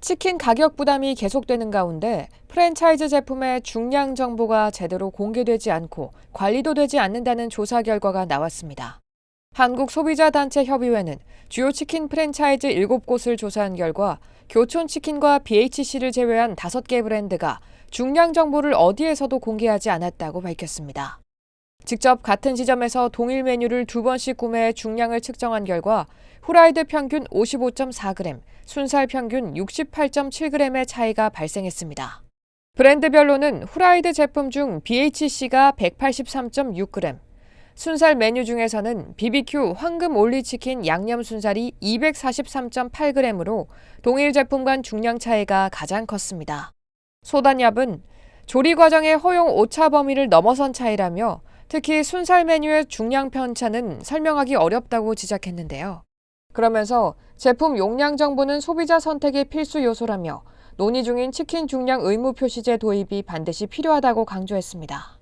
치킨 가격 부담이 계속되는 가운데 프랜차이즈 제품의 중량 정보가 제대로 공개되지 않고 관리도 되지 않는다는 조사 결과가 나왔습니다. 한국소비자단체협의회는 주요 치킨 프랜차이즈 7곳을 조사한 결과 교촌치킨과 BHC를 제외한 5개 브랜드가 중량 정보를 어디에서도 공개하지 않았다고 밝혔습니다. 직접 같은 지점에서 동일 메뉴를 두 번씩 구매해 중량을 측정한 결과 후라이드 평균 55.4g, 순살 평균 68.7g의 차이가 발생했습니다. 브랜드별로는 후라이드 제품 중 BHC가 183.6g, 순살 메뉴 중에서는 BBQ 황금 올리치킨 양념 순살이 243.8g으로 동일 제품 간 중량 차이가 가장 컸습니다. 소단yap은 조리 과정의 허용 오차 범위를 넘어선 차이라며 특히 순살 메뉴의 중량 편차는 설명하기 어렵다고 지적했는데요. 그러면서 제품 용량 정보는 소비자 선택의 필수 요소라며 논의 중인 치킨 중량 의무 표시제 도입이 반드시 필요하다고 강조했습니다.